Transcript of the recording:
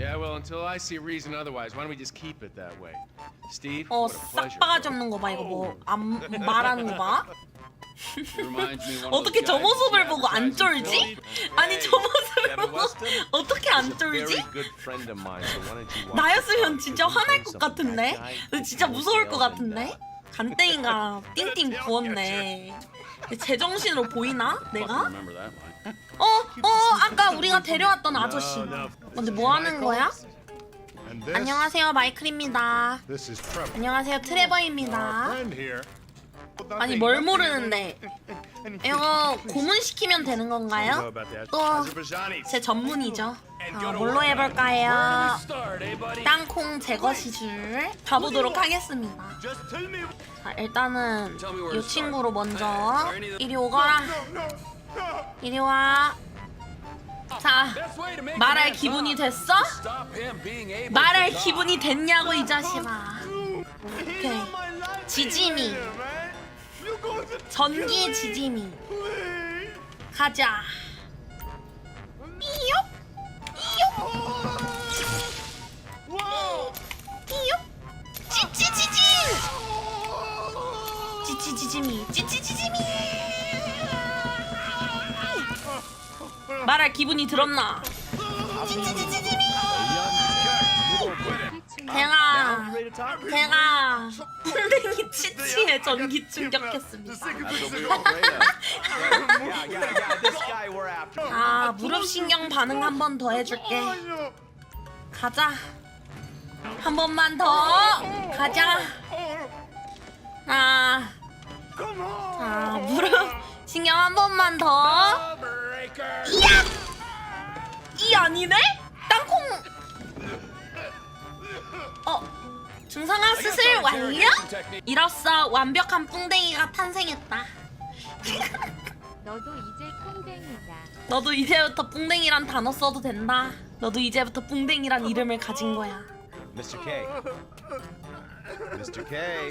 Yeah, well, until I see reason otherwise, why don't we just keep it that way? Steve, 어 what a pleasure. 싹바가지 없는 거 봐 이거 뭐 안 말하는 거 봐. Reminds me of one of 어떻게 저 guys 모습을 보고 안 쫄지? 아니 저 모습을 보고 어떻게 안 쫄지? 나였으면 진짜 화날 것 같은데? 근데 진짜 무서울 것 같은데? 간땡이가 띵띵 부었네. 제정신으로 보이나? 내가? 어, 어, 아까 우리가 데려왔던 아저씨. 근데 뭐 하는 거야? And this, 안녕하세요, 마이클입니다. this is Trevor. 안녕하세요, Our 트레버입니다. friend here. 아니 뭘 모르는데? 이거 고문시키면 되는 건가요? 또제 전문이죠. 아, 뭘로 해볼까요? Start, eh, buddy? 땅콩 제거 시술 가보도록 하겠습니다. 자, 일단은 이 친구로 먼저 이리 오거라. 이리 와. 자, 말할 기분이. 됐어? 말할. 기분이 됐냐고 이 자식아. 오케이. 지짐이. 전기 지짐이. 가자. 삐욕. 삐욕. 삐욕. 찌찌찌짐. 찌찌찌짐이. 찌찌찌짐이. 말할 기분이 들었나? 제가 제가 풍뎅이 치치에 전기 충격했습니다. 아 무릎 신경 반응 한 번 더 해줄게. 가자. 한 번만 더. 가자. 아, 아 무릎 신경 한 번만 더. 이야. 이 아니네? 땅콩. 어. 중성화 수술 완료? 이로써 완벽한 뿡댕이가 탄생했다. 너도 이제 콩댕이다. 너도 이제부터 뿡댕이란 단어 써도 된다. 너도 이제부터 뿡댕이란 이름을 가진 거야. Mr. K. Mr. K.